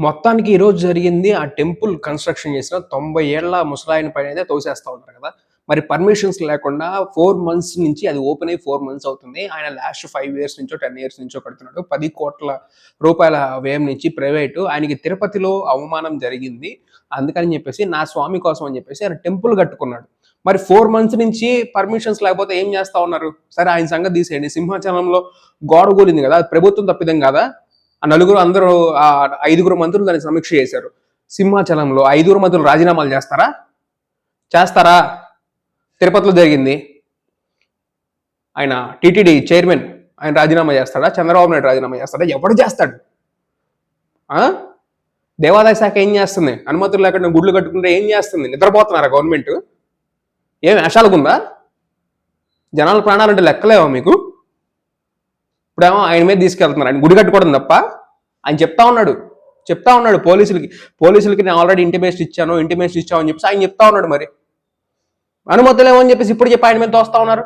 మొత్తానికి ఈరోజు జరిగింది ఆ టెంపుల్ కన్స్ట్రక్షన్ చేసిన తొంభై ఏళ్ళ ముసలాయన పైన అయితే తోసేస్తా ఉంటారు కదా. మరి పర్మిషన్స్ లేకుండా ఫోర్ మంత్స్ నుంచి అది ఓపెన్ అయ్యి ఫోర్ మంత్స్ అవుతుంది. ఆయన లాస్ట్ ఫైవ్ ఇయర్స్ నుంచో టెన్ ఇయర్స్ నుంచో కడుతున్నాడు. పది కోట్ల రూపాయల వ్యయం నుంచి ప్రైవేటు. ఆయనకి తిరుపతిలో అవమానం జరిగింది. అందుకని చెప్పేసి నా స్వామి కోసం అని చెప్పేసి ఆయన టెంపుల్ కట్టుకున్నాడు. మరి ఫోర్ మంత్స్ నుంచి పర్మిషన్స్ లేకపోతే ఏం చేస్తా ఉన్నారు? సరే ఆయన సంగతి తీసేయండి. సింహాచలంలో గోడ కూలింది కదా. అది ప్రభుత్వం తప్పిదం కదా? ఆ నలుగురు అందరూ ఆ ఐదుగురు మంత్రులు దాన్ని సమీక్ష చేశారు. సింహాచలంలో ఐదుగురు మంత్రులు రాజీనామాలు చేస్తారా? చేస్తారా? తిరుపతిలో జరిగింది. ఆయన టీటీడీ చైర్మన్ ఆయన రాజీనామా చేస్తాడా? చంద్రబాబు నాయుడు రాజీనామా చేస్తాడా? ఎవడు చేస్తాడు? దేవాదాయ శాఖ ఏం చేస్తుంది? అనుమతులు లేకుండా గుడ్లు కట్టుకుంటే ఏం చేస్తుంది? నిద్రపోతున్నారా గవర్నమెంట్? ఏం వేషాలకుందా జనాల ప్రాణాలంటే లెక్కలేవా మీకు? ఇప్పుడేమో ఆయన మీద తీసుకెళ్తున్నారు. ఆయన గుడి కట్టుకోవడం తప్ప ఆయన చెప్తా ఉన్నాడు. చెప్తా ఉన్నాడు పోలీసులకి. పోలీసులకి నేను ఆల్రెడీ ఇంటిమేషన్ ఇచ్చాను ఇంటిమేషన్ ఇచ్చాను అని చెప్పేసి ఆయన చెప్తా ఉన్నాడు మరి. అనుమతులేమో అని చెప్పేసి ఇప్పుడు చెప్పి ఆయన మీద తోస్తా ఉన్నారు?